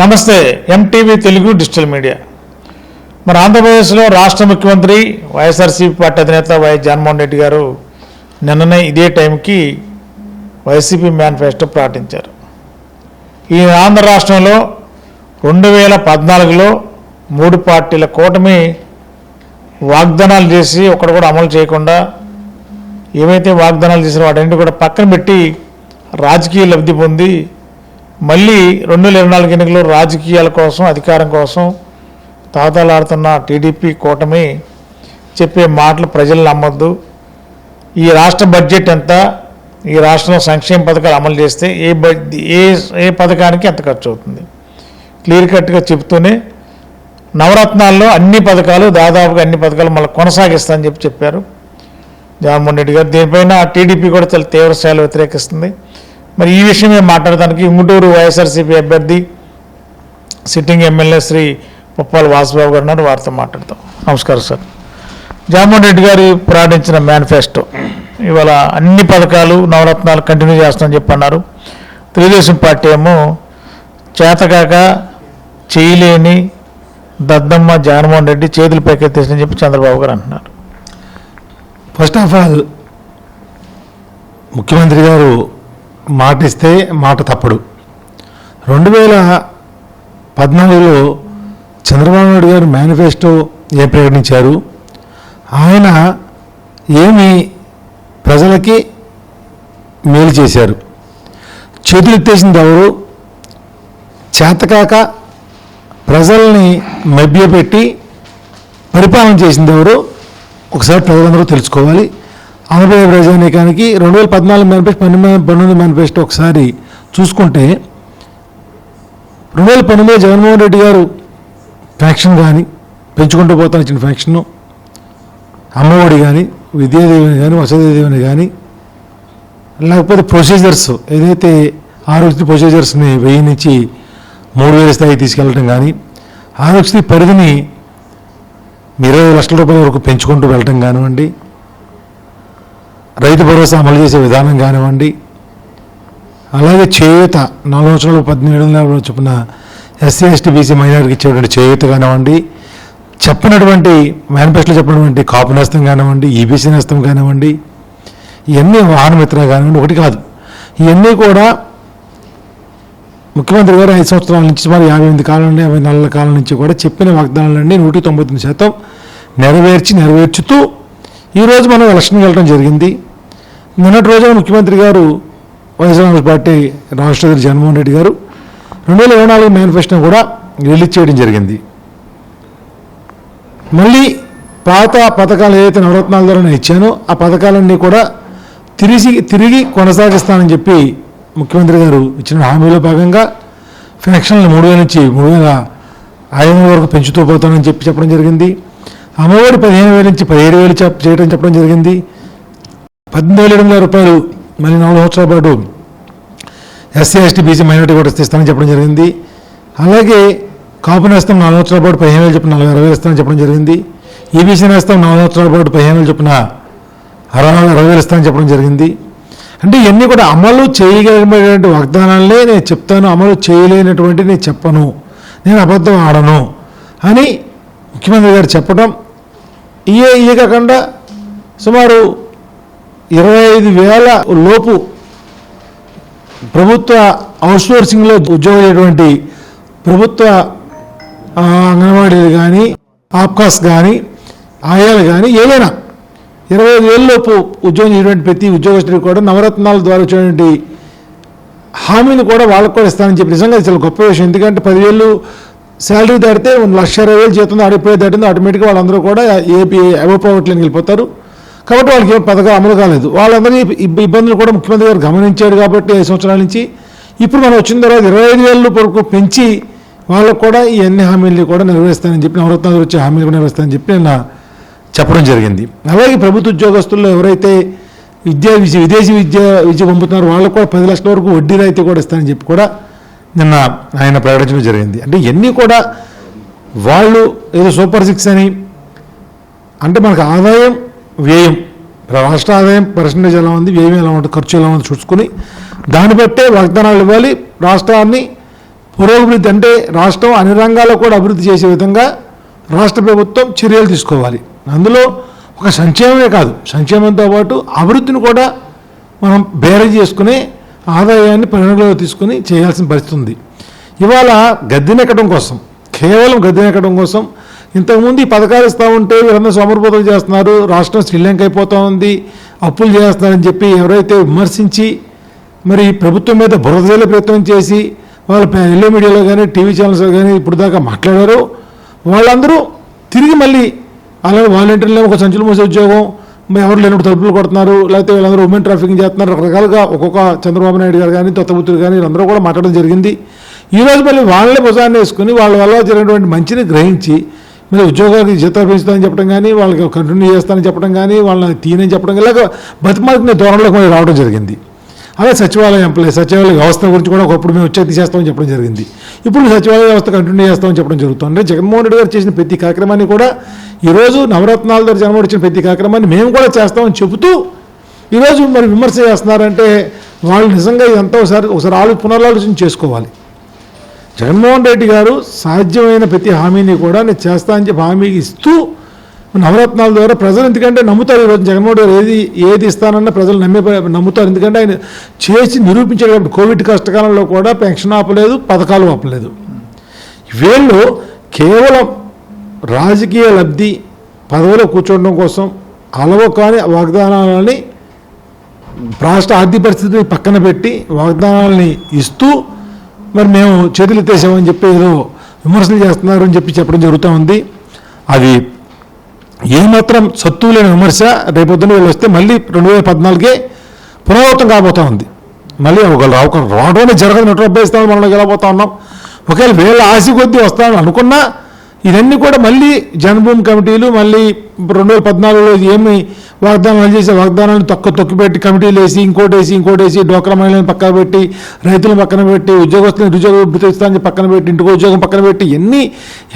నమస్తే MTV Telugu digital media. మన ఆంధ్రప్రదేశ్లో రాష్ట్ర ముఖ్యమంత్రి వైఎస్ఆర్సీపీ పార్టీ అధినేత వైఎస్ జగన్మోహన్ రెడ్డి గారు నిన్ననే ఇదే టైంకి వైసీపీ మేనిఫెస్టో ప్రకటించారు. ఈ ఆంధ్ర రాష్ట్రంలో రెండు వేల పద్నాలుగులో మూడు పార్టీల కూటమి వాగ్దానాలు చేసి ఒకటి కూడా అమలు చేయకుండా ఏవైతే వాగ్దానాలు చేసిన వాటన్నిటి కూడా పక్కన పెట్టి రాజకీయ లబ్ధి పొంది మళ్ళీ రెండు వేల ఇరవై నాలుగు ఎన్నికలు రాజకీయాల కోసం అధికారం కోసం తాతాలాడుతున్న టీడీపీ కూటమి చెప్పే మాటలు ప్రజలు నమ్మొద్దు. ఈ రాష్ట్ర బడ్జెట్ ఎంత ఈ రాష్ట్రంలో సంక్షేమ పథకాలు అమలు చేస్తే ఏ బడ్ ఏ ఏ పథకానికి ఎంత ఖర్చు అవుతుంది? క్లియర్ కట్గా చెప్తూనే నవరత్నాల్లో అన్ని పథకాలు దాదాపుగా అన్ని పథకాలు మళ్ళీ కొనసాగిస్తామని చెప్పి చెప్పారు. జగన్మోహన్ రెడ్డి గారు. దీనిపైన టీడీపీ కూడా చాలా తీవ్రస్థాయిలో వ్యతిరేకిస్తుంది. మరి ఈ విషయమే మాట్లాడడానికి ఉంగుటూరు వైఎస్ఆర్సీపీ అభ్యర్థి సిట్టింగ్ ఎమ్మెల్యే శ్రీ పుప్పాల వాసుబాబు గారు ఉన్నారు. వారితో మాట్లాడతాం. నమస్కారం సార్. జగన్మోహన్ రెడ్డి గారు ప్రకటించిన మేనిఫెస్టో. ఇవాళ అన్ని పథకాలు నవరత్నాలు కంటిన్యూ చేస్తామని చెప్పి అన్నారు తెలుగుదేశం పార్టీ ఏమో చేతకాక చేయలేని దద్దమ్మ జగన్మోహన్ రెడ్డి చేతులు పైకెత్తేసని చెప్పి చంద్రబాబు గారు అంటున్నారు. ఫస్ట్ ఆఫ్ ఆల్ ముఖ్యమంత్రి గారు మాట ఇస్తే మాట తప్పడు. రెండు వేల పద్నాలుగులో చంద్రబాబు నాయుడు గారు మేనిఫెస్టో ఏ ప్రకటించారు? ఆయన ఏమి ప్రజలకి మేలు చేశారు? చేతులు ఎత్తేసింది ఎవరు? చేతకాక ప్రజల్ని మభ్యపెట్టి పరిపాలన చేసింది ఎవరు? ఒకసారి ప్రజలందరూ తెలుసుకోవాలి. ఆంధ్రప్రదేశ్ ప్రజానీకానికి రెండు వేల పద్నాలుగు మేనిఫెస్టో పన్నెండు పంతొమ్మిది మేనిఫెస్టో ఒకసారి చూసుకుంటే రెండు వేల పంతొమ్మిది జగన్మోహన్ రెడ్డి గారు ఫ్యాక్షన్ కానీ పెంచుకుంటూ పోతాను ఇచ్చిన ఫ్యాక్షన్ అమ్మఒడి కానీ విద్యాదేవిని కానీ వసతిదేవిని కానీ లేకపోతే ప్రొసీజర్స్ ఏదైతే ఆరోగ్య ప్రొసీజర్స్ని వెయ్యి నుంచి మూడు వేల స్థాయి తీసుకెళ్ళటం కానీ ఆరోగ్యశ్రీ పరిధిని ఇరవై లక్షల రూపాయల వరకు పెంచుకుంటూ వెళ్ళటం కానివ్వండి రైతు భరోసా అమలు చేసే విధానం కానివ్వండి అలాగే చేయూత నాలుగు సంవత్సరాలు పద్దెనిమిది నెలల చొప్పున ఎస్సీ ఎస్టీ బీసీ మైనార్టీకి ఇచ్చేటువంటి చేయూత కానివ్వండి చెప్పినటువంటి మేనిఫెస్టోలో చెప్పినటువంటి కాపు నేస్తం కానివ్వండి ఈబీసీ నేస్తం కానివ్వండి ఇవన్నీ వాహన మిత్ర కానివ్వండి ఒకటి కాదు. ఇవన్నీ కూడా ముఖ్యమంత్రి గారు ఐదు సంవత్సరాల నుంచి సుమారు యాభై ఎనిమిది కాలం నుండి యాభై నెలల కాలం నుంచి కూడా చెప్పిన వాగ్దానాలన్నీ నూట తొంభై తొమ్మిది శాతం నెరవేర్చి నెరవేర్చుతూ ఈరోజు మనం ఎలక్షన్కి వెళ్ళడం జరిగింది. నిన్నటి రోజున ముఖ్యమంత్రి గారు వైఎస్ఆర్ కాంగ్రెస్ పార్టీ రాష్ట్ర అధ్యక్షుడు జగన్మోహన్ రెడ్డి గారు రెండు వేల ఇరవై నాలుగు మేనిఫెస్టో కూడా రిలీజ్ చేయడం జరిగింది. మళ్ళీ పాత పథకాలు ఏదైతే నవరత్నాల ద్వారా నేను ఇచ్చానో ఆ పథకాలన్నీ కూడా తిరిగి తిరిగి కొనసాగిస్తానని చెప్పి ముఖ్యమంత్రి గారు ఇచ్చిన హామీలో భాగంగా ఫ్యాక్షన్లు మూడు వేల నుంచి మూడు వేల ఐదు వరకు పెంచుతూ పోతానని చెప్పి చెప్పడం జరిగింది. అమ్మఒడి పదిహేను వేల నుంచి పదిహేడు వేలు చేయడం చెప్పడం జరిగింది. పద్దెనిమిది వేల ఏడు వందల రూపాయలు మళ్ళీ నాలుగు సంవత్సరాల పాటు ఎస్సీ ఎస్టీ బీసీ మైనార్టీ కూడా ఇస్తానని చెప్పడం జరిగింది. అలాగే కాపు నేస్తం నాలుగు సంవత్సరాల పాటు పదిహేను వేలు చెప్పిన నలభై అరవై వేలు ఇస్తానని చెప్పడం జరిగింది. ఈబీసీ నేస్తం నాలుగు సంవత్సరాల పాటు పదిహేను వేలు చెప్పిన అరవై నాలుగు అరవై వేలు ఇస్తానని చెప్పడం జరిగింది. అంటే ఇవన్నీ కూడా అమలు చేయగలిగినటువంటి వాగ్దానాలనే నేను చెప్తాను అమలు చేయలేనటువంటి నేను చెప్పను. నేను అబద్ధం ఆడను అని ముఖ్యమంత్రి గారు చెప్పడం ఇయే ఇయే కాకుండా సుమారు ఇరవై ఐదు వేల లోపు ప్రభుత్వ అవుట్సోర్సింగ్లో ఉద్యోగం అయ్యేటువంటి ప్రభుత్వ అంగన్వాడీలు కానీ ఆప్కాస్ కానీ ఆయాలు కానీ ఏదైనా ఇరవై ఐదు వేలలోపు ఉద్యోగం చేయటువంటి ప్రతి ఉద్యోగస్తుడికి కూడా నవరత్నాల ద్వారా వచ్చేటువంటి హామీని కూడా వాళ్ళకు కూడా ఇస్తానని చెప్పి నిజంగా చాలా గొప్ప విషయం. ఎందుకంటే పదివేలు శాలరీ దాటితే లక్ష ఇరవై వేలు జీతం అడిపోయే దాటింది ఆటోమేటిక్గా వాళ్ళందరూ కూడా ఏపీ అబో పవర్టీలోకి వెళ్ళిపోతారు. కాబట్టి వాళ్ళకి ఏం పథకం అమలు కాలేదు. వాళ్ళందరి ఇబ్బందులు కూడా ముఖ్యమంత్రి గారు గమనించాడు కాబట్టి ఐదు సంవత్సరాల నుంచి. ఇప్పుడు మనం వచ్చిన తర్వాత ఇరవై ఐదు వేల వరకు పెంచి వాళ్ళకు కూడా ఈ అన్ని హామీలు కూడా నెరవేరుస్తానని చెప్పి నవరత్నాలు వచ్చే హామీలు కూడా నెరవేరుస్తానని చెప్పి నేను చెప్పడం జరిగింది. అలాగే ప్రభుత్వ ఉద్యోగస్తుల్లో ఎవరైతే విద్యా విద్య విదేశీ విద్య విద్య పంపుతున్నారో వాళ్ళకు కూడా పది లక్షల వరకు వడ్డీ రాయితీ కూడా ఇస్తానని చెప్పి కూడా నిన్న ఆయన ప్రకటించడం జరిగింది. అంటే ఇవన్నీ కూడా వాళ్ళు ఏదో సూపర్ సిక్స్ అని అంటే మనకు ఆదాయం వ్యయం రాష్ట్ర ఆదాయం పర్సంటేజ్ ఎలా ఉంది వ్యయం ఎలా ఉంటుంది ఖర్చు ఎలా ఉంది చూసుకుని దాన్ని బట్టే వాగ్దానాలు ఇవ్వాలి. రాష్ట్రాన్ని పురోభివృద్ధి అంటే రాష్ట్రం అన్ని రంగాల్లో కూడా అభివృద్ధి చేసే విధంగా రాష్ట్ర ప్రభుత్వం చర్యలు తీసుకోవాలి. అందులో ఒక సంక్షేమమే కాదు. సంక్షేమంతో పాటు అభివృద్ధిని కూడా మనం బేరం చేసుకుని ఆదాయాన్ని పరిగణలో తీసుకుని చేయాల్సిన పరిస్థితి ఉంది. ఇవాళ గద్దెనెక్కడం కోసం కేవలం గద్దెనెక్కడం కోసం ఇంతకుముందు ఈ పథకాలు ఇస్తూ ఉంటే వీరందరూ సోమరిపోతలు చేస్తున్నారు రాష్ట్రం శ్రీలంక అయిపోతూ ఉంది అప్పులు చేస్తున్నారని చెప్పి ఎవరైతే విమర్శించి మరి ప్రభుత్వం మీద బురద ప్రయత్నం చేసి వాళ్ళ ప- ఎల్లో మీడియాలో కానీ టీవీ ఛానల్స్లో కానీ ఇప్పుడు దాకా మాట్లాడారు. వాళ్ళందరూ తిరిగి మళ్ళీ అలాగే వాలంటీర్లు ఒక సంచులు మోసే ఉద్యోగం ఎవరు లేనప్పుడు తలుపులు కొడుతున్నారు? లేకపోతే వీళ్ళందరూ ఉమెన్ ట్రాఫికింగ్ చేస్తున్నారు. రకరకాలుగా ఒక్కొక్క చంద్రబాబు నాయుడు గారు కానీ తొత్తబుత్తులు కానీ వీళ్ళందరూ కూడా మాట్లాడడం జరిగింది. ఈ రోజు మళ్ళీ వాళ్ళే భుజాన్ని వేసుకుని వాళ్ళ వల్ల జరిగినటువంటి మంచిని గ్రహించి మీరు ఉద్యోగానికి జీతాలు పెంచుతానని చెప్పడం కానీ వాళ్ళకి కంటిన్యూ చేస్తానని చెప్పడం కానీ వాళ్ళని తీయనని చెప్పడం కానీ లేక బతిమాలిన ధోరణిలోకి మళ్ళీ రావడం జరిగింది. అలాగే సచివాలయం ఎంప్లాయీ సచివాలయ వ్యవస్థ గురించి కూడా ఒకప్పుడు మేము వచ్చేది చేస్తామని చెప్పడం జరిగింది. ఇప్పుడు సచివాలయ వ్యవస్థ కంటిన్యూ చేస్తామని చెప్పడం జరుగుతుంది. అంటే జగన్మోహన్ రెడ్డి గారు చేసిన ప్రతి కార్యక్రమాన్ని కూడా ఈరోజు నవరత్నాల ద్వారా జగన్మోహన్ వచ్చిన ప్రతి కార్యక్రమాన్ని మేము కూడా చేస్తామని చెబుతూ ఈరోజు మరి విమర్శ చేస్తున్నారంటే వాళ్ళు నిజంగా ఇదంతా ఒకసారి ఒకసారి ఆలో పునరాలోచన చేసుకోవాలి. జగన్మోహన్ రెడ్డి గారు సాధ్యమైన ప్రతి హామీని కూడా నేను చేస్తా అని చెప్పి హామీ ఇస్తూ నవరత్నాల ద్వారా ప్రజలు ఎందుకంటే నమ్ముతారు ఈరోజు జగన్మోహన్ రెడ్డి గారు ఏది ఏది ఇస్తానన్నా ప్రజలు నమ్మే నమ్ముతారు. ఎందుకంటే ఆయన చేసి నిరూపించాడు కాబట్టి కోవిడ్ కష్టకాలంలో కూడా పెన్షన్ ఆపలేదు పథకాలు ఆపలేదు. వీళ్ళు కేవలం రాజకీయ లబ్ధి పదవిలో కూర్చోవడం కోసం అలవ కాని వాగ్దానాలని రాష్ట్ర ఆర్థిక పరిస్థితిని పక్కన పెట్టి వాగ్దానాలని ఇస్తూ మరి మేము చేతులు ఎత్తేసామని చెప్పి ఏదో విమర్శలు చేస్తున్నారు అని చెప్పి చెప్పడం జరుగుతూ ఉంది. అది ఏమాత్రం సత్తు లేని విమర్శ రేపొద్దున వీళ్ళు వస్తే మళ్ళీ రెండు వేల పద్నాలుగే పునరావృతం కాబోతా ఉంది. మళ్ళీ ఒక రావు రావడమే అనేది జరగదు నటు అభ్యస్తామని మనం గెలబోతా ఉన్నాం? ఒకవేళ వేళ ఆశ కొద్దీ వస్తామని అనుకున్నా ఇవన్నీ కూడా మళ్ళీ జన్మభూమి కమిటీలు మళ్ళీ రెండు వేల పద్నాలుగులో ఏమి వాగ్దానాలు చేసే వాగ్దానాన్ని తొక్క తొక్కిపెట్టి కమిటీలు వేసి ఇంకోటి వేసి ఇంకోటి వేసి డోక్రా మహిళలను పక్కన పెట్టి రైతులను పక్కన పెట్టి ఉద్యోగస్తులను నిరుద్యోగ భృతిస్తాన్ని పక్కన పెట్టి ఇంటికి ఉద్యోగం పక్కన పెట్టి ఎన్ని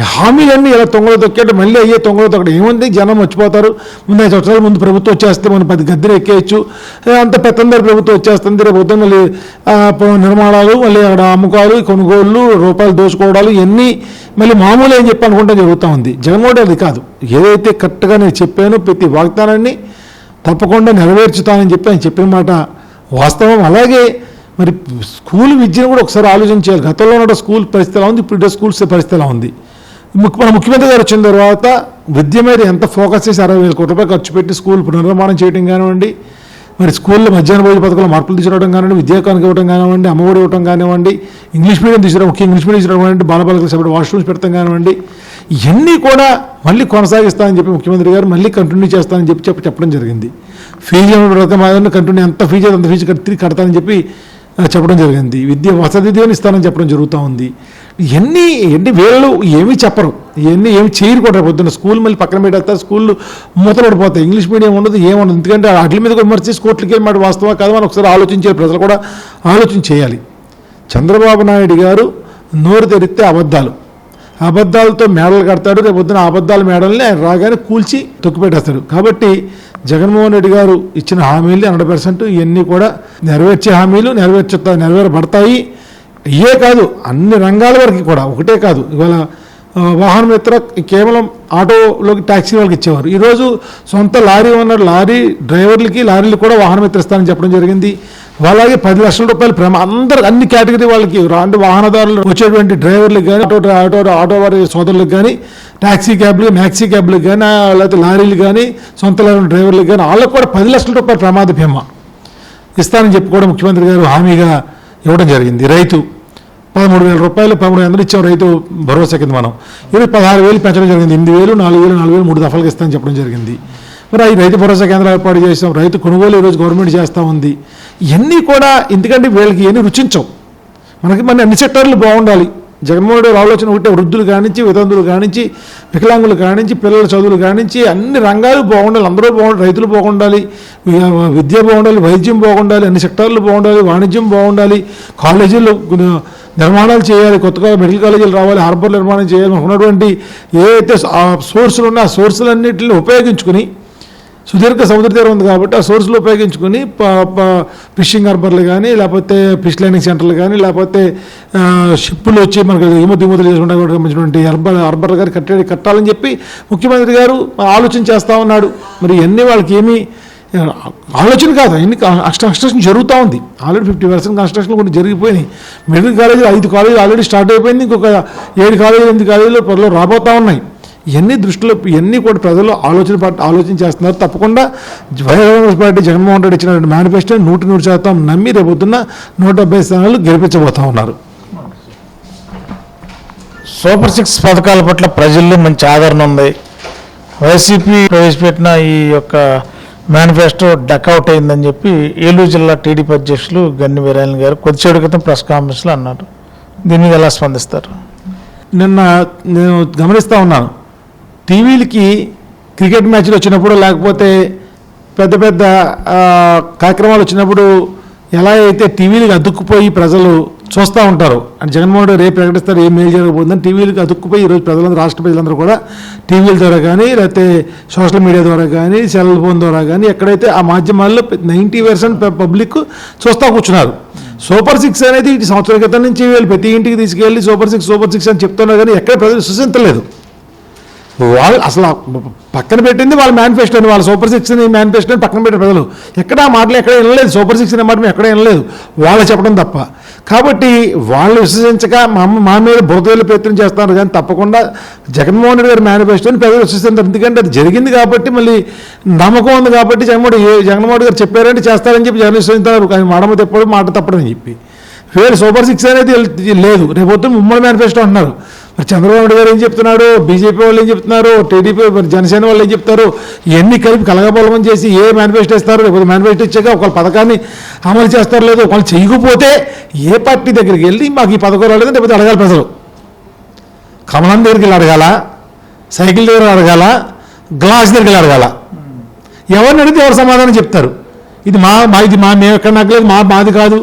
హామీలన్నీ ఇలా తొంగలు తొక్కేట మళ్ళీ అయ్యే తొంగలు తొక్కడం. ఏముంది? జనం మర్చిపోతారు. ముందు ఐదు సంవత్సరాల ముందు ప్రభుత్వం వచ్చేస్తే మనం పది గద్దెలు ఎక్కేయచ్చు. అంత పెత్తందరి ప్రభుత్వం వచ్చేస్తుంది. రేపు పొద్దున్న మళ్ళీ నిర్మాణాలు మళ్ళీ అక్కడ అమ్మకాలు కొనుగోళ్ళు రూపాయలు దోచుకోవడాలు ఇవన్నీ మళ్ళీ మామూలు అని చెప్పి అనుకుంటే జరుగుతూ ఉంది. జగన్మోహన్ అది కాదు. ఏదైతే కరెక్ట్గా నేను చెప్పాను ప్రతి వాగ్దానాన్ని తప్పకుండా నెరవేర్చుతానని చెప్పి ఆయన చెప్పిన మాట వాస్తవం. అలాగే మరి స్కూల్ విద్యను కూడా ఒకసారి ఆలోచించాలి గతంలో ఉన్న స్కూల్ పరిస్థితి ఎలా ఉంది? ఇప్పుడు స్కూల్స్ పరిస్థితి ఎలా ఉంది? మన ముఖ్యమంత్రి గారు వచ్చిన తర్వాత విద్య మీద ఎంత ఫోకస్ చేసి అరవై వేల కోట్ల రూపాయలు ఖర్చు పెట్టి స్కూల్ పునర్నిర్మాణం చేయడం కానివ్వండి మరి స్కూల్లో మధ్యాహ్న భోజన పథకంలో మార్పులు తీసుకురావడం కానివ్వండి విద్యాకానికి ఇవ్వడం కానివ్వండి అమ్మఒడి ఇవ్వడం కానివ్వండి ఇంగ్లీష్ మీడియం తీసుకురావడం ముఖ్యంగా ఇంగ్లీష్ మీడియం తీసుకురావడం కానివ్వండి బాలబాలికలకు సెపరేట్ వాష్రూమ్స్ పెడతాం కానివ్వండి ఇవన్నీ కూడా మళ్ళీ కొనసాగిస్తానని చెప్పి ముఖ్యమంత్రి గారు మళ్ళీ కంటిన్యూ చేస్తానని చెప్పి చెప్పి చెప్పడం జరిగింది. ఫీజు రకం కంటిన్యూ ఎంత ఫీజు అంత ఫీజు కట్టి తిరిగి కడతానని చెప్పి చెప్పడం జరిగింది. విద్య వసతి దీవెన ఇస్తానని చెప్పడం జరుగుతూ ఉంది. ఇవన్నీ ఎన్ని వీళ్ళు ఏమీ చెప్పరు. ఇవన్నీ ఏమి చేయరు కూడా పొద్దున్న. స్కూల్ మళ్ళీ పక్కన పెట్టేస్తారు స్కూళ్ళు మూతపడిపోతాయి. ఇంగ్లీష్ మీడియం ఉండదు ఏముండదు ఎందుకంటే అట్ల మీద కూడా విమర్శించి కోర్టులకి వెళ్ళి మాట వాస్తవం కాదు మనం ఒకసారి ఆలోచించే ప్రజలు కూడా. ఆలోచన చేయాలి. చంద్రబాబు నాయుడు గారు నోరు తెరిస్తే అబద్ధాలు. అబద్ధాలతో మేడలు కడతాడు రేపు పొద్దున అబద్ధాల మేడల్ని ఆయన రాగానే కూల్చి తొక్కిపెట్టేస్తాడు కాబట్టి జగన్మోహన్ రెడ్డి గారు ఇచ్చిన హామీలు హండ్రెడ్ పర్సెంట్ ఇవన్నీ కూడా నెరవేర్చే హామీలు నెరవేర్చుతా నెరవేరబడతాయి. ఇయే కాదు అన్ని రంగాల వరకు కూడా ఒకటే కాదు. ఇవాళ వాహనం ఇతర కేవలం ఆటోలోకి ట్యాక్సీ వాళ్ళకి ఇచ్చేవారు. ఈరోజు సొంత లారీ ఉన్న లారీ డ్రైవర్లకి లారీలు కూడా వాహనం ఇస్తారని చెప్పడం జరిగింది. అలాగే పది లక్షల రూపాయలు ప్రమా. అందరు అన్ని కేటగిరీ వాళ్ళకి అంటే వాహనదారులు వచ్చేటువంటి డ్రైవర్లకు కానీ ఆటో ఆటో ఆటో వారి సోదరులకు కానీ ట్యాక్సీ క్యాబ్లు మ్యాక్సీ క్యాబ్లకు కానీ లేకపోతే లారీలు కానీ సొంత లారీ డ్రైవర్లకు కానీ వాళ్ళకు కూడా పది లక్షల రూపాయల ప్రమాద బీమా ఇస్తానని చెప్పి కూడా ముఖ్యమంత్రి గారు హామీగా ఇవ్వడం జరిగింది. రైతు పదమూడు వేల రూపాయలు పదమూడు వందలు ఇచ్చాం రైతు భరోసా కింద మనం. ఇది పదహారు వేలు పెంచడం జరిగింది. ఎనిమిది వేలు నాలుగు వేలు నాలుగు వేలు మూడు దఫాలుగా ఇస్తామని చెప్పడం జరిగింది. మరి ఈ రైతు భరోసా కేంద్రం ఏర్పాటు చేసాం రైతు కొనుగోలు ఈరోజు గవర్నమెంట్ చేస్తూ ఉంది. ఇవన్నీ కూడా ఎందుకంటే వీళ్ళకి ఇవన్నీ రుచించవు. మనకి మన అన్ని సెక్టర్లు బాగుండాలి. జగన్మోహన్ రెడ్డి ఆలోచన ఒకటే వృద్ధులు కానించి వితంతులు కానించి వికలాంగులు కానించి పిల్లల చదువులు కానించి అన్ని రంగాలు బాగుండాలి. అందరూ బాగుండాలి. రైతులు బాగుండాలి. విద్య బాగుండాలి. వైద్యం బాగుండాలి. అన్ని సెక్టార్లు బాగుండాలి. వాణిజ్యం బాగుండాలి. కాలేజీలు నిర్మాణాలు చేయాలి కొత్తగా మెడికల్ కాలేజీలు రావాలి హార్బర్ నిర్మాణం చేయాలి ఉన్నటువంటి ఏదైతే సోర్సులు ఉన్నాయో ఆ సోర్సులన్నింటిని ఉపయోగించుకుని సుదీర్ఘ సముద్ర తీరం ఉంది కాబట్టి ఆ సోర్స్లో ఉపయోగించుకుని ఫిషింగ్ హార్బర్లు కానీ లేకపోతే ఫిష్ లైనింగ్ సెంటర్లు కానీ లేకపోతే షిప్పులు వచ్చి మనకు ఎగుమతి దిగుమతులు చేసుకుంటే కూడా హర్బర్ హార్బర్ హార్బర్లు కానీ కట్టే కట్టాలని చెప్పి ముఖ్యమంత్రి గారు ఆలోచన చేస్తూ ఉన్నాడు. మరి ఇవన్నీ వాళ్ళకి ఏమీ ఆలోచన కాదు. ఎన్ని కన్స్ట్రక్షన్ జరుగుతూ ఉంది. ఆల్రెడీ ఫిఫ్టీ పర్సెంట్ కన్స్ట్రక్షన్ కొన్ని జరిగిపోయినాయి. మెడికల్ కాలేజీలు ఐదు కాలేజీలు ఆల్రెడీ స్టార్ట్ అయిపోయింది. ఇంకొక ఏడు కాలేజీలు ఎనిమిది కాలేజీలు త్వరలో రాబోతూ ఉన్నాయి. ఇవన్నీ దృష్టిలో ఇవన్నీ కూడా ప్రజలు ఆలోచన ఆలోచన చేస్తున్నారు. తప్పకుండా వైఎస్ఆర్ పార్టీ జగన్మోహన్ రెడ్డి ఇచ్చినటువంటి మేనిఫెస్టో నూటి నూరు శాతం నమ్మి రేపొద్దున్న నూట డెబ్బై స్థానాలు గెలిపించబోతా ఉన్నారు. సూపర్ సిక్స్ పథకాల పట్ల ప్రజల్లో మంచి ఆదరణ ఉంది. వైసీపీ ప్రవేశపెట్టిన ఈ యొక్క మేనిఫెస్టో డక్అవుట్ అయిందని చెప్పి ఏలూరు జిల్లా టీడీపీ అధ్యక్షులు గన్ని వీరాయన్ గారు కొద్దిసేపటి క్రితం ప్రెస్ కాన్ఫరెన్స్లో అన్నారు. దీని మీద ఎలా స్పందిస్తారు? నిన్న నేను గమనిస్తూ ఉన్నాను. టీవీలకి క్రికెట్ మ్యాచ్లు వచ్చినప్పుడు లేకపోతే పెద్ద పెద్ద కార్యక్రమాలు వచ్చినప్పుడు ఎలా అయితే టీవీలకు అద్దుకుపోయి ప్రజలు చూస్తూ ఉంటారు. అంటే జగన్మోహన్ రెడ్డి రేపు ప్రకటిస్తారు ఏం మేలు జరగబోతుందని టీవీలకు అతుక్కుపోయి ఈరోజు ప్రజలందరూ రాష్ట్ర ప్రజలందరూ కూడా టీవీల ద్వారా కానీ లేకపోతే సోషల్ మీడియా ద్వారా కానీ సెల్ ఫోన్ ద్వారా కానీ ఎక్కడైతే ఆ మాధ్యమాల్లో నైంటీ పర్సెంట్ పబ్లిక్ చూస్తూ కూర్చున్నారు. సూపర్ సిక్స్ అనేది ఈ సంవత్సరం క్రితం నుంచి వీళ్ళు ప్రతి ఇంటికి తీసుకెళ్ళి సూపర్ సిక్స్ సూపర్ సిక్స్ అని చెప్తున్నారు కానీ ఎక్కడ ప్రజలు సుసింతలేదు వాళ్ళు అసలు పక్కన పెట్టింది వాళ్ళ మేనిఫెస్టో అని వాళ్ళ సూపర్ సిక్స్ అని మేనిఫెస్టో అని పక్కన పెట్టిన ప్రజలు. ఎక్కడ ఆ మాటలు ఎక్కడ వినలేదు సూపర్ సిక్స్ అనే మాట ఎక్కడ వినలేదు. వాళ్ళు చెప్పడం తప్ప. కాబట్టి వాళ్ళు విశ్వసించక మా మా మీద బురదలు ప్రయత్నం చేస్తున్నారు కానీ తప్పకుండా జగన్మోహన్ రెడ్డి గారి మేనిఫెస్టోని ప్రజలు విశ్వసిస్తారు. ఎందుకంటే అది జరిగింది కాబట్టి మళ్ళీ నమ్మకం ఉంది కాబట్టి జగన్మోహన్ ఏ జగన్మోహన్ రెడ్డి గారు చెప్పారంటే చేస్తారని చెప్పి జగన్ విశ్వసిస్తారు. కానీ మాడమ తెప్పడు మాట తప్పడని చెప్పి. వేరే సూపర్ సిక్స్ అనేది లేదు. రేపొద్దు ఉమ్మడి మేనిఫెస్టో అంటున్నారు. మరి చంద్రబాబు గారు ఏం చెప్తున్నాడు బీజేపీ వాళ్ళు ఏం చెప్తున్నారు? టీడీపీ మరి జనసేన వాళ్ళు ఏం చెప్తారు? ఇవన్నీ కలిపి కలగబోలం చేసి ఏ మేనిఫెస్టో ఇస్తారు లేకపోతే మేనిఫెస్టో ఇచ్చాక ఒకళ్ళ పథకాన్ని అమలు చేస్తారు లేదు ఒకళ్ళు చేయకపోతే ఏ పార్టీ దగ్గరికి వెళ్ళి మాకు ఈ పథకం రాలేదు లేకపోతే అడగాలి ప్రజలు. కమలం దగ్గరికి వెళ్ళి అడగాల? సైకిల్ దగ్గర అడగాల? గ్లాస్ దగ్గరికి వెళ్ళి అడగాల? ఎవరిని అడిగితే ఎవరు సమాధానం చెప్తారు? ఇది మా మా ఇది మా మేము ఎక్కడ నగ్గలేదు? మా మాది కాదు.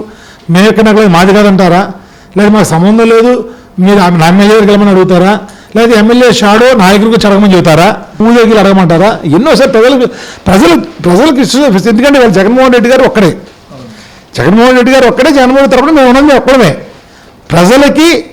మేము ఎక్కడ నగ్గలేదు? మాది కాదంటారా? లేదు మాకు సంబంధం లేదు. మీరు ఆ- నా ఎమ్మెల్యే దగ్గరికి వెళ్ళమని అడుగుతారా? లేదా ఎమ్మెల్యే షాడో నాయకుడికి అడగమని చెబుతారా? పూజకి అడగమంటారా? ఎన్నోసారి ప్రజలకు ప్రజలు ప్రజలకు ఇష్టం ఎందుకంటే వాళ్ళు జగన్మోహన్ రెడ్డి గారు ఒక్కడే. జగన్మోహన్ రెడ్డి గారు ఒక్కడే జగన్మోహన్ తరపున మేము ఉన్నది ఒక్కడమే. ప్రజలకి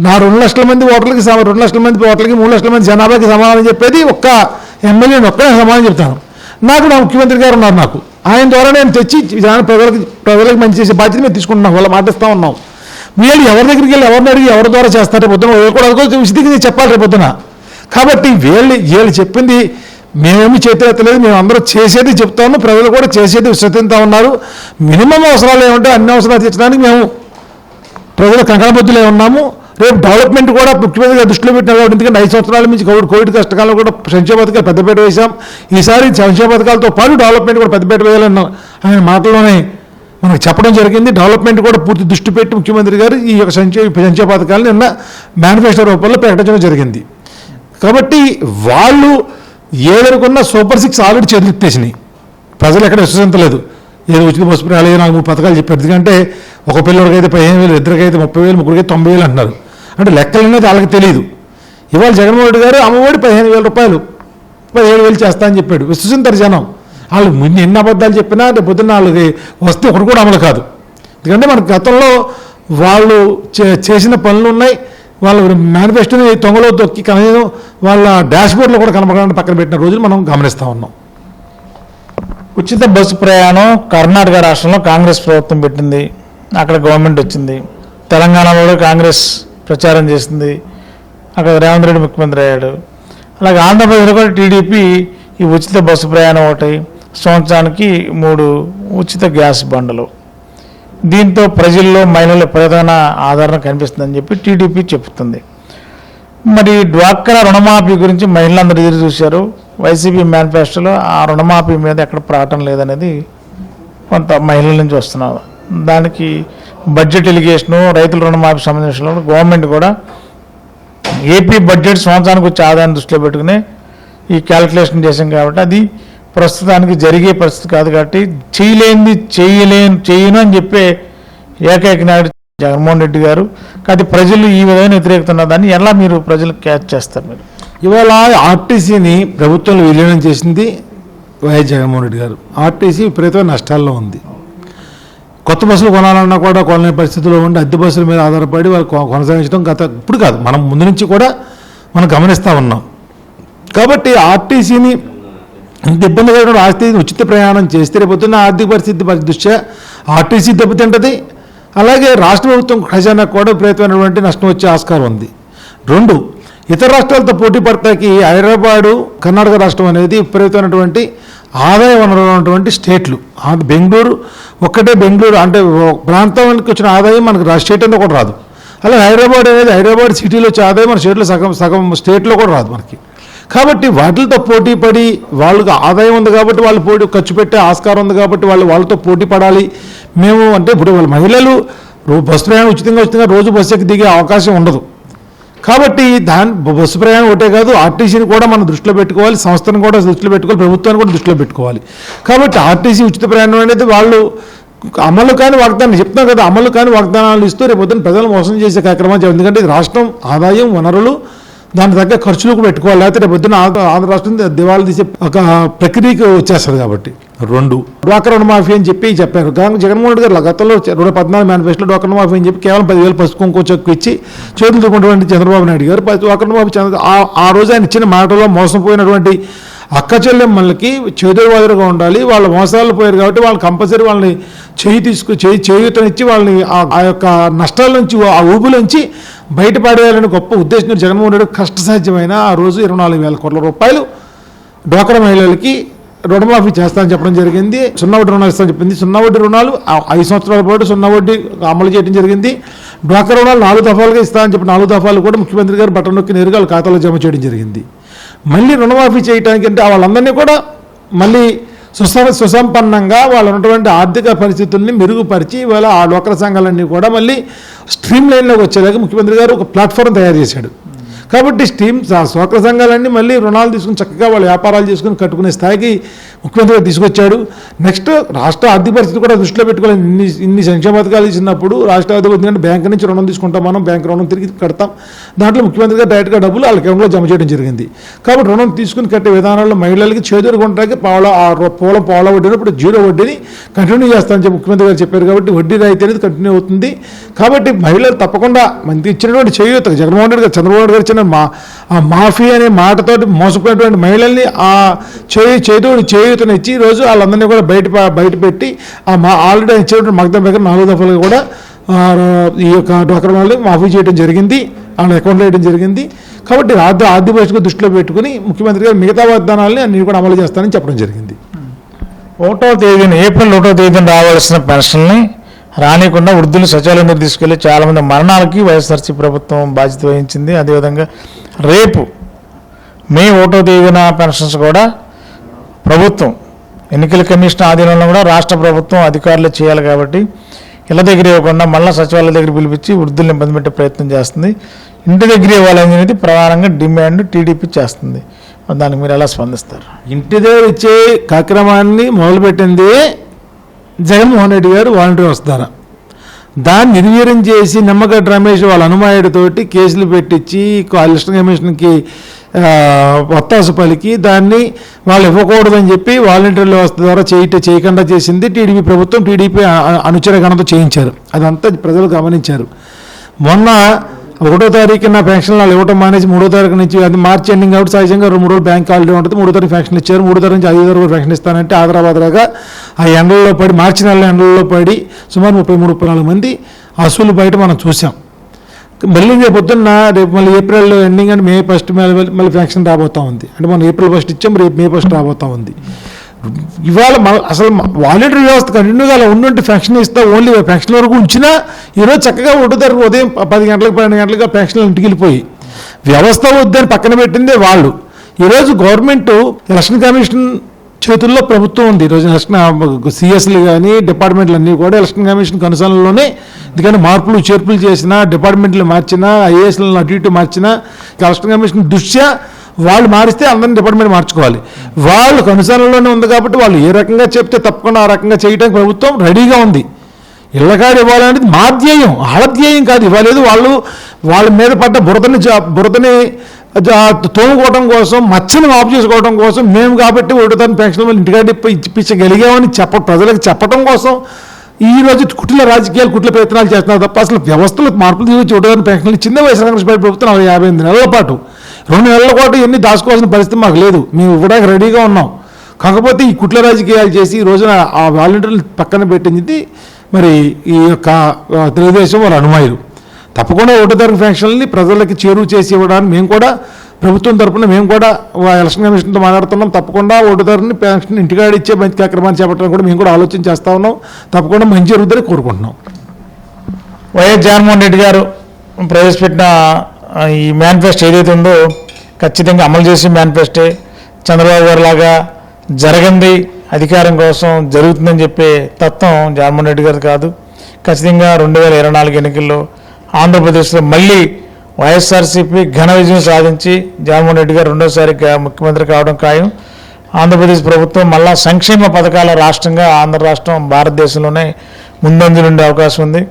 నా రెండు లక్షల మంది ఓటర్లకి రెండు లక్షల మంది ఓటర్లకి మూడు లక్షల మంది జనాభాకి సమాధానం చెప్పేది ఒక్క ఎమ్మెల్యేని ఒక్కడే సమాధానం చెప్తాను. నాకు నా ముఖ్యమంత్రి గారు ఉన్నారు నాకు. ఆయన ద్వారా నేను తెచ్చి ప్రజలకు ప్రజలకు మంచి చేసే బాధ్యత మేము తీసుకుంటున్నాం. వాళ్ళ మాట ఇస్తా ఉన్నాం. వీళ్ళు ఎవరి దగ్గరికి వెళ్ళి ఎవరిని అడిగి ఎవరి ద్వారా చేస్తారు పొద్దున? కూడా అదిగో విసిదికి చెప్పాలి రేపు పొద్దున. కాబట్టి వీళ్ళు వీళ్ళు చెప్పింది మేమేమి చేతులెత్తలేదు మేము అందరూ చేసేది చెప్తాము ప్రజలు కూడా చేసేది విశ్వసిస్తూ ఉన్నారు. మినిమం అవసరాలు ఏమంటే అన్ని అవసరాలు తీర్చడానికి మేము ప్రజలు కంకణబద్దులే ఉన్నాము. రేపు డెవలప్మెంట్ కూడా ముఖ్యమంత్రిగా దృష్టిలో పెట్టినారు కాబట్టి ఎందుకంటే ఐదు సంవత్సరాల నుంచి కోవిడ్ కోవిడ్ కష్టకాలంలో కూడా సంక్షేమ పథకాలు పెద్దపేట వేశాం. ఈసారి సంక్షేమ పథకాలతో పాటు డెవలప్మెంట్ కూడా పెద్దపేట వేయాలన్న ఆయన మాటలోనే మనకు చెప్పడం జరిగింది. డెవలప్మెంట్ కూడా పూర్తి దృష్టి పెట్టి ముఖ్యమంత్రి గారు ఈ యొక్క సంక్షేమ సంక్షేమ పథకాలను నిన్న మేనిఫెస్టో రూపంలో ప్రకటించడం జరిగింది. కాబట్టి వాళ్ళు ఏదనుకున్న సూపర్ సిక్స్ ఆల్రెడీ చేతులెత్తేసినాయి ప్రజలు ఎక్కడ విశ్వసించలేదు. ఏదో ఉచిత బస్సు ప్రయాణాలు నాలుగు మూడు పథకాలు చెప్పారు. ఎందుకంటే ఒక పిల్లడికైతే పదిహేను వేలు ఇద్దరికైతే ముప్పై వేలు ముగ్గురికైతే తొంభై వేలు అంటున్నారు. అంటే లెక్కలు అనేది వాళ్ళకి తెలియదు ఇవాళ జగన్మోహన్ రెడ్డి గారు అమ్మఒడి పదిహేను వేల రూపాయలు పదిహేడు వేలు చేస్తా అని చెప్పాడు. విశ్వసించారు జనం. వాళ్ళు ముందు ఎన్ని అబద్ధాలు చెప్పినా రేపు పొద్దున్న వాళ్ళది వస్తే ఒకటి కూడా అమలు కాదు. ఎందుకంటే మన గతంలో వాళ్ళు చే- చేసిన పనులు ఉన్నాయి. వాళ్ళ మేనిఫెస్టోని తొంగలో తొక్కి కనీసం వాళ్ళ డాష్బోర్డ్లో కూడా కనపడడానికి పక్కన పెట్టిన రోజులు మనం గమనిస్తూ ఉన్నాం. ఉచిత బస్సు ప్రయాణం కర్ణాటక రాష్ట్రంలో కాంగ్రెస్ ప్రభుత్వం పెట్టింది. అక్కడ గవర్నమెంట్ వచ్చింది. తెలంగాణలో కాంగ్రెస్ ప్రచారం చేసింది. అక్కడ రేవంత్ రెడ్డి ముఖ్యమంత్రి అయ్యాడు. అలాగే ఆంధ్రప్రదేశ్లో కూడా టీడీపీ ఈ ఉచిత బస్సు ప్రయాణం ఒకటి సంవత్సరానికి మూడు ఉచిత గ్యాస్ బండలు. దీంతో ప్రజల్లో మహిళల ప్రధాన ఆదరణ కనిపిస్తుందని చెప్పి టీడీపీ చెప్తుంది. మరి డ్వాక్రా రుణమాఫీ గురించి మహిళలందరూ ఎదురు చూశారు. వైసీపీ మేనిఫెస్టోలో ఆ రుణమాఫీ మీద ఎక్కడ ప్రకటన లేదనేది కొంత మహిళల నుంచి వస్తున్నారు దానికి బడ్జెట్ ఎలిగేషను రైతుల రుణమాఫీ సంబంధించిన గవర్నమెంట్ కూడా ఏపీ బడ్జెట్ సంవత్సరానికి వచ్చే ఆదాయాన్ని దృష్టిలో పెట్టుకుని ఈ క్యాలిక్యులేషన్ చేసాం కాబట్టి అది ప్రస్తుతానికి జరిగే పరిస్థితి కాదు కాబట్టి చేయలేనిది చేయలేను చేయను అని చెప్పే ఏకైక నాయుడు జగన్మోహన్ రెడ్డి గారు. కాబట్టి ప్రజలు ఈ విధమైన వ్యతిరేకత ఉన్న దాన్ని ఎలా మీరు ప్రజలు క్యాచ్ చేస్తారు మీరు? ఇవాళ ఆర్టీసీని ప్రభుత్వం విలీనం చేసింది వైఎస్ జగన్మోహన్ రెడ్డి గారు. ఆర్టీసీ విపరీతమైన నష్టాల్లో ఉంది. కొత్త బస్సులు కొనాలన్నా కూడా కొనలేని పరిస్థితిలో ఉండి అద్దె బస్సుల మీద ఆధారపడి వాళ్ళు కొ- కొనసాగించడం గత ఇప్పుడు కాదు మనం ముందు నుంచి కూడా మనం గమనిస్తూ ఉన్నాం. కాబట్టి ఆర్టీసీని ఇంత ఇబ్బందిగా ఉన్న ఆస్తి ఉచిత ప్రయాణం చేస్తే రేపొద్దున్న ఆర్థిక పరిస్థితి దృష్ట్యా ఆర్టీసీ దెబ్బతింటది. అలాగే రాష్ట్ర ప్రభుత్వం ఖజానా కూడా విపరీతమైనటువంటి నష్టం వచ్చే ఆస్కారం ఉంది. రెండు ఇతర రాష్ట్రాలతో పోటీ పడతాకి హైదరాబాదు కర్ణాటక రాష్ట్రం అనేది విపరీతమైనటువంటి ఆదాయ వనరులు ఉన్నటువంటి స్టేట్లు. బెంగళూరు ఒక్కటే బెంగళూరు అంటే ప్రాంతానికి వచ్చిన ఆదాయం మనకు స్టేట్ అంతా కూడా రాదు. అలాగే హైదరాబాద్ అనేది హైదరాబాద్ సిటీలో వచ్చే ఆదాయం మన స్టేట్లో సగం సగం స్టేట్లో కూడా రాదు మనకి. కాబట్టి వాటితో పోటీ పడి వాళ్ళకి ఆదాయం ఉంది కాబట్టి వాళ్ళు పోటీ ఖర్చు పెట్టే ఆస్కారం ఉంది కాబట్టి వాళ్ళు వాళ్ళతో పోటీ పడాలి. మేము అంటే ఇప్పుడు వాళ్ళ మహిళలు బస్సు ప్రయాణం ఉచితంగా ఉచితంగా రోజు బస్సు ఎక్కి దిగే అవకాశం ఉండదు. కాబట్టి దాని బస్సు ప్రయాణం ఒకటే కాదు ఆర్టీసీని కూడా మనం దృష్టిలో పెట్టుకోవాలి సంస్థను కూడా దృష్టిలో పెట్టుకోవాలి ప్రభుత్వాన్ని కూడా దృష్టిలో పెట్టుకోవాలి. కాబట్టి ఆర్టీసీ ఉచిత ప్రయాణం అనేది వాళ్ళు అమలు కాని వాగ్దానం చెప్తున్నాం కదా అమలు కాని వాగ్దానాలు ఇస్తూ రేపు పొద్దున్న ప్రజలు మోసం చేసే కార్యక్రమాలు ఎందుకంటే రాష్ట్రం ఆదాయం వనరులు దాని తగ్గ ఖర్చులకు పెట్టుకోవాలి. లేకపోతే రేపు పొద్దున్న ఆంధ్ర రాష్ట్రం దివాళా తీసే ఒక ప్రక్రియకి వచ్చేస్తుంది కాబట్టి. రెండు. డ్వాక్రా రుణమాఫీ అని చెప్పి చెప్పారు. కానీ జగన్మోహన్ రెడ్డి గారు గతంలో రెండు పద్నాలుగు మేనిఫెస్టోలో డ్వాక్రా రుణమాఫీ అని చెప్పి కేవలం పదివేలు పసుపు కుంకుమ చెక్కు ఇచ్చి చేతులు దుకుంటున్నటువంటి చంద్రబాబు నాయుడు గారు. డ్వాక్రా రుణమాఫీ ఆ రోజు ఆయన ఇచ్చిన మాటలో మోసపోయినటువంటి అక్క చెల్లెమ్మలకి చేదురువాదురుగా ఉండాలి. వాళ్ళ మోసాలు పోయారు కాబట్టి వాళ్ళు కంపల్సరీ వాళ్ళని చేయి తీసుకు చేయి చేయూతనిచ్చి వాళ్ళని ఆ- యొక్క నష్టాల నుంచి ఆ ఊబులోంచి బయటపడేయాలని గొప్ప ఉద్దేశంతో జగన్మోహన్ రెడ్డి కష్టసాధ్యమైన ఆ రోజు ఇరవై నాలుగు వేల కోట్ల రూపాయలు డోకర మహిళలకి రుణమాఫీ చేస్తానని చెప్పడం జరిగింది. సున్నా వడ్డీ రుణాలు ఇస్తాను చెప్పింది. సున్నా వడ్డీ రుణాలు ఆ ఐదు సంవత్సరాల పాటు సున్నా వడ్డీ అమలు చేయడం జరిగింది. డ్వాక్రా రుణాలు నాలుగు దఫాలుగా ఇస్తానని చెప్పి నాలుగు దఫాలు కూడా ముఖ్యమంత్రి గారు బట్టనొక్కి నేరుగా ఖాతాలో జమ చేయడం జరిగింది. మళ్ళీ రుణమాఫీ చేయడానికి అంటే వాళ్ళందరినీ కూడా మళ్ళీ సుస సుసంపన్నంగా వాళ్ళు ఉన్నటువంటి ఆర్థిక పరిస్థితుల్ని మెరుగుపరిచి ఇవాళ ఆ లోకల సంఘాలన్నీ కూడా మళ్ళీ స్ట్రీమ్ లైన్లోకి వచ్చేలాగా ముఖ్యమంత్రి గారు ఒక ప్లాట్ఫామ్ తయారు చేశాడు. కాబట్టి స్టీమ్ స్వాతంత్ర సంఘాలన్నీ మళ్ళీ రుణాలు తీసుకుని చక్కగా వాళ్ళ వ్యాపారాలు చేసుకుని కట్టుకునే స్థాయికి ముఖ్యమంత్రిగా తీసుకొచ్చాడు. నెక్స్ట్ రాష్ట్ర ఆర్థిక పరిస్థితి కూడా దృష్టిలో పెట్టుకోవాలి. ఇన్ని ఇన్ని సంక్షేమ పథకాలు ఇచ్చినప్పుడు రాష్ట్ర ఆర్థిక ఎందుకంటే బ్యాంక్ నుంచి రుణం తీసుకుంటాం మనం బ్యాంక్ రుణం తిరిగి కడతాం. దాంట్లో ముఖ్యమంత్రిగా డైరెక్ట్గా డబ్బులు వాళ్ళ అకౌంట్లో జమ చేయడం జరిగింది. కాబట్టి రుణం తీసుకుని కట్టే విధానాల్లో మహిళలకి చేదురు కొంటాకి పావుల ఆ రూ- పూల పావుల వడ్డీని ఇప్పుడు జీరో వడ్డీని కంటిన్యూ చేస్తానని చెప్పి ముఖ్యమంత్రి గారు చెప్పారు కాబట్టి వడ్డీ రాయితీ అనేది కంటిన్యూ అవుతుంది. కాబట్టి మహిళలు తప్పకుండా మంది ఇచ్చినటువంటి చేయూత జగన్మోహన్ రెడ్డి గారు చంద్రబాబు నాయుడు గారు చేస్తున్న మా ఆ మాఫీ అనే మాటతోటి మోసపోయినటువంటి మహిళల్ని ఆ చేయి చేతుని చేయుతనిచ్చి ఇచ్చి రోజు వాళ్ళందరినీ కూడా బయట బయటపెట్టి ఆ మా ఆల్రెడీ ఇచ్చినటువంటి మగ్ధం దగ్గర నాలుగు దఫలుగా కూడా ఈ యొక్క డోకర్ వాళ్ళు మాఫీ చేయడం జరిగింది. వాళ్ళ అకౌంట్లో వేయడం జరిగింది. కాబట్టి ఆర్థిక ఆర్థిక పరిస్థితి దృష్టిలో పెట్టుకుని ముఖ్యమంత్రి గారు మిగతా వాగ్దానాలని అన్ని కూడా అమలు చేస్తానని చెప్పడం జరిగింది. ఒకటో తేదీన ఏప్రిల్ ఒకటో తేదీన రావాల్సిన పెన్షన్ని రానికుండా వృద్ధులు సచివాలయం తీసుకెళ్ళి చాలామంది మరణాలకి వైఎస్ఆర్సీ ప్రభుత్వం బాధ్యత వహించింది. అదేవిధంగా రేపు మే ఒకటో తేదీన పెన్షన్స్ కూడా ప్రభుత్వం ఎన్నికల కమిషన్ ఆధీనంలో కూడా రాష్ట్ర ప్రభుత్వం అధికారులు చేయాలి కాబట్టి ఇళ్ళ దగ్గర ఇవ్వకుండా మళ్ళీ సచివాలయం దగ్గర పిలిపించి వృద్ధులను ఇబ్బంది పెట్టే ప్రయత్నం చేస్తుంది. ఇంటి దగ్గర ఇవ్వాలనేది ప్రధానంగా డిమాండ్ టీడీపీ చేస్తుంది. దానికి మీరు ఎలా స్పందిస్తారు? ఇంటి దగ్గర ఇచ్చే కార్యక్రమాన్ని మొదలుపెట్టింది జగన్మోహన్ రెడ్డి గారు వాలంటీర్ వస్తారా? దాన్ని నిర్వీర్యం చేసి నిమ్మగడ్డ రమేష్ వాళ్ళ అనుమాయుడితోటి కేసులు పెట్టించి ఎలక్షన్ కమిషన్కి ఆ, ఒత్తాసు పలికి దాన్ని వాళ్ళు ఇవ్వకూడదని చెప్పి వాలంటీర్ల వ్యవస్థ ద్వారా చేయట చేయకుండా చేసింది టీడీపీ ప్రభుత్వం. టీడీపీ అనుచర గణతో చేయించారు. అదంతా ప్రజలు గమనించారు. మొన్న ఒకటో తారీఖున పెన్షన్ వాళ్ళు ఇవ్వటం మానేసి మూడో తారీఖు నుంచి అది మార్చి ఎండింగ్ కాబట్టి సహజంగా రెండు మూడు రోజులు బ్యాంక్ హాలిడే ఉంటుంది. మూడో తారీఖు పెన్షన్ ఇచ్చారు. మూడో తారీఖు నుంచి ఐదో తారీఖు పెన్షన్ ఇస్తానంటే ఆదరాబాదరాగా ఆ ఎండల్లో పడి మార్చి నెల ఎండల్లో పడి సుమారు ముప్పై మూడు ముప్పై నాలుగు మంది అసలు బయట మనం చూసాం మళ్ళీ రేపు పొద్దున్న రేపు మళ్ళీ ఏప్రిల్ ఎండింగ్ అంటే మే ఫస్ట్ మళ్ళీ మళ్ళీ ఫ్యాక్షన్ రాబోతా ఉంది. అంటే మనం ఏప్రిల్ ఫస్ట్ ఇచ్చాం రేపు మే ఫస్ట్ రాబోతా ఉంది. ఇవాళ మన అసలు వాలంటరీ వ్యవస్థ కంటిన్యూగా అలా ఉండుంటే ఫ్యాక్షన్ ఇస్తా ఓన్లీ ఫ్యాక్షన్ వరకు ఉంచినా ఈరోజు చక్కగా ఒకటో ఉదయం పది గంటలకు పన్నెండు గంటలకు ఫ్యాక్షన్ ఇంటికి వెళ్ళిపోయి. వ్యవస్థ వద్దని పక్కన పెట్టిందే వాళ్ళు. ఈరోజు గవర్నమెంట్ ఎలక్షన్ కమిషన్ చేతుల్లో ప్రభుత్వం ఉంది. ఈరోజు ఎలక్షన్ సిఎస్లు కానీ డిపార్ట్మెంట్లు అన్నీ కూడా ఎలక్షన్ కమిషన్ కనుసనలోనే ఎందుకంటే మార్పులు చేర్పులు చేసినా డిపార్ట్మెంట్లు మార్చినా ఐఏఎస్లను అటు ఇటు మార్చినా ఎలక్షన్ కమిషన్ దృష్ట్యా వాళ్ళు మారిస్తే అందరిని డిపార్ట్మెంట్ మార్చుకోవాలి. వాళ్ళకు కనుసనలోనే ఉంది కాబట్టి వాళ్ళు ఏ రకంగా చెప్తే తప్పకుండా ఆ రకంగా చేయడానికి ప్రభుత్వం రెడీగా ఉంది. ఇళ్ళకాడ ఇవ్వాలనేది మా ధ్యేయం వాళ్ళ కాదు ఇవ్వలేదు. వాళ్ళు వాళ్ళ మీద పడ్డ బురదని జా- బురదని తోముకోవడం కోసం మచ్చని ఆఫ్ చేసుకోవడం కోసం మేము కాబట్టి ఒకటో పెన్షన్ వల్ల ఇంటికాడ ఇప్పించగలిగామని చెప్ప ప్రజలకు చెప్పడం కోసం ఈ రోజు కుట్ల రాజకీయాలు కుట్ల ప్రయత్నాలు చేస్తున్నారు తప్ప అసలు వ్యవస్థలకు మార్పులు తీసుకొచ్చి ఒకటో పెన్షన్లు చిన్న వయసు రంగపేట ప్రభుత్వం నలభై యాభై ఎనిమిది నెలల పాటు రెండు నెలల పాటు ఇవన్నీ దాచుకోవాల్సిన పరిస్థితి మాకు లేదు. మేము ఇవ్వడానికి రెడీగా ఉన్నాం. కాకపోతే ఈ కుట్ల రాజకీయాలు చేసి ఈ రోజున ఆ వాలంటీర్లు పక్కన పెట్టింది మరి ఈ యొక్క తెలుగుదేశం వాళ్ళ అనుమాయులు తప్పకుండా ఒకటో తరగతి పెన్షన్లని ప్రజలకి చేరువ చేసి ఇవ్వడానికి మేము కూడా ప్రభుత్వం తరపున మేము కూడా వా- ఎలక్షన్ కమిషన్తో మాట్లాడుతున్నాం. తప్పకుండా ఓటుదారుని పెన్షన్ ఇంటికాడ ఇచ్చే మంచి కార్యక్రమాన్ని చేపట్టడానికి కూడా మేము కూడా ఆలోచన చేస్తా ఉన్నాం. తప్పకుండా మంచి జరుగుతుందని కోరుకుంటున్నాం. వైఎస్ జగన్మోహన్ రెడ్డి గారు ప్రవేశపెట్టిన ఈ మేనిఫెస్టో ఏదైతే ఉందో ఖచ్చితంగా అమలు చేసే మేనిఫెస్టే చంద్రబాబు గారు లాగా జరగంది అధికారం కోసం జరుగుతుందని చెప్పే తత్వం జగన్మోహన్ రెడ్డి గారు కాదు. ఖచ్చితంగా రెండు వేల ఇరవై నాలుగు ఎన్నికల్లో ఆంధ్రప్రదేశ్లో మళ్ళీ వైఎస్ఆర్సీపీ ఘన విజయం సాధించి జగన్మోహన్ రెడ్డి గారు రెండోసారి ముఖ్యమంత్రి కావడం ఖాయం. ఆంధ్రప్రదేశ్ ప్రభుత్వం మళ్ళా సంక్షేమ పథకాల రాష్ట్రంగా ఆంధ్ర రాష్ట్రం భారతదేశంలోనే ముందంజలు ఉండే అవకాశం ఉంది.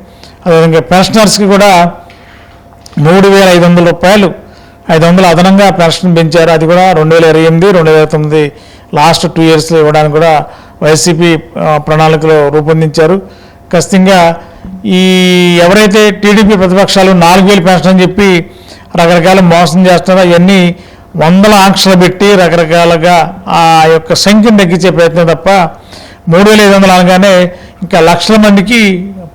అదేవిధంగా పెన్షనర్స్కి కూడా మూడు వేల ఐదు వందల రూపాయలు. ఐదు వందలు అదనంగా పెన్షన్ పెంచారు. అది కూడా రెండు వేల ఇరవై ఎనిమిది రెండు వేల తొమ్మిది లాస్ట్ టూ ఇయర్స్లో ఇవ్వడానికి కూడా వైసీపీ ప్రణాళికలో రూపొందించారు. ఖచ్చితంగా ఈ ఎవరైతే టీడీపీ ప్రతిపక్షాలు నాలుగు వేలు పెన్షన్ అని చెప్పి రకరకాల మోసం చేస్తున్నారో అవన్నీ వందల ఆంక్షలు పెట్టి రకరకాలుగా ఆ యొక్క సంఖ్యను తగ్గించే ప్రయత్నం తప్ప మూడు వేల ఐదు వందలు అనగానే ఇంకా లక్షల మందికి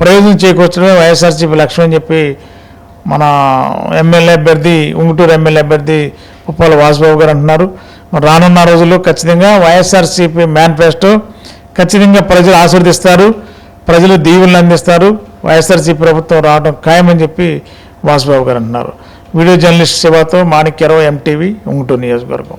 ప్రయోజనం చేకూర్చడమే వైఎస్ఆర్సీపీ లక్ష్యం అని చెప్పి మన ఎమ్మెల్యే అభ్యర్థి ఉంగుటూరు ఎమ్మెల్యే అభ్యర్థి ఉప్పాల వాసుబాబు గారు అంటున్నారు. మరి రానున్న రోజుల్లో ఖచ్చితంగా వైఎస్ఆర్సీపీ మేనిఫెస్టో ఖచ్చితంగా ప్రజలు ఆశీర్దిస్తారు ప్రజలు దీవులను అందిస్తారు. వైఎస్ఆర్సీపీ ప్రభుత్వం రావడం ఖాయమని చెప్పి వాసుబాబు గారు అంటున్నారు. వీడియో జర్నలిస్ట్ సేవతో మాణిక్యరావు ఎంటీవీ ఉంగుటూరు నియోజకవర్గం.